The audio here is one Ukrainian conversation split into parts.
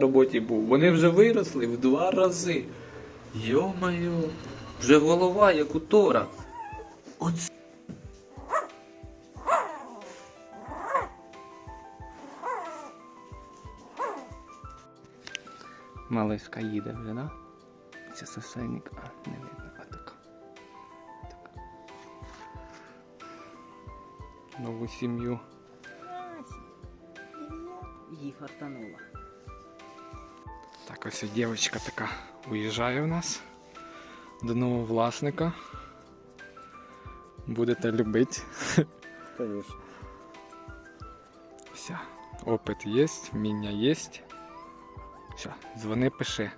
роботі був. Вони вже виросли в два рази. Йо-моє, вже голова, як у Тора. Оце. Малишка їде вже, да? Це сосельник, а не видно, а така. така. Нову сім'ю. Її фартануло. Так, ось дівчинка така уїжджає в нас до нового власника. Будете любити. Конечно. Все. Опит є, вміння є. Все, дзвони, пиши.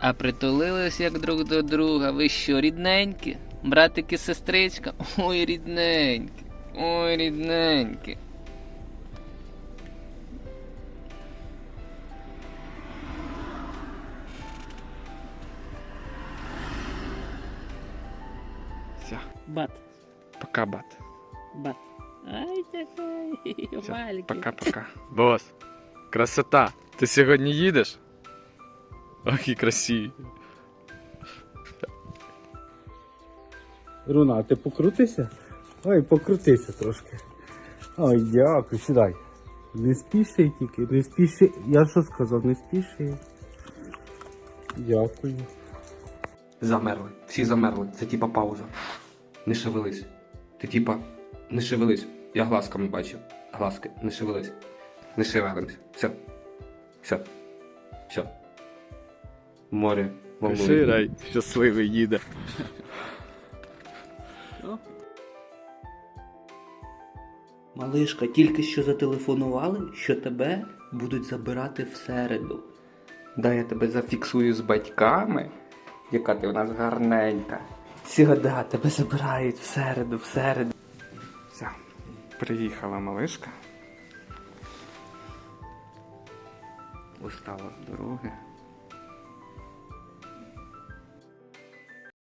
А притулились як друг до друга. Ви що, рідненькі? Братики, сестричка? Ой, рідненькі. Ой, рідненькі. Все, Бат. пока, бат. Бат. Ай, такой. Все, Маленький. пока-пока. Бос, красота. Ти сьогодні їдеш? Ох, і красиві. Руна, а ти покрутися? Ой, покрутися трошки. Ой, дякую, сідай. Не спіши тільки, не спіши. Я що сказав, не спіши. Дякую. Замерли. Всі замерли. Це типа пауза. Не шевелись. Ти типа не шевелись. Я глазками бачив. Глазки, не шевелись. Не шевелимось. Все. Все. Все. Море. волнує. Ширай, щасливий їде. Малишка, тільки що зателефонували, що тебе будуть забирати в середу. Да, я тебе зафіксую з батьками, яка ти у нас гарненька. Сіда, тебе забирають всереду, всереду. Все, приїхала малишка. Устала з дороги.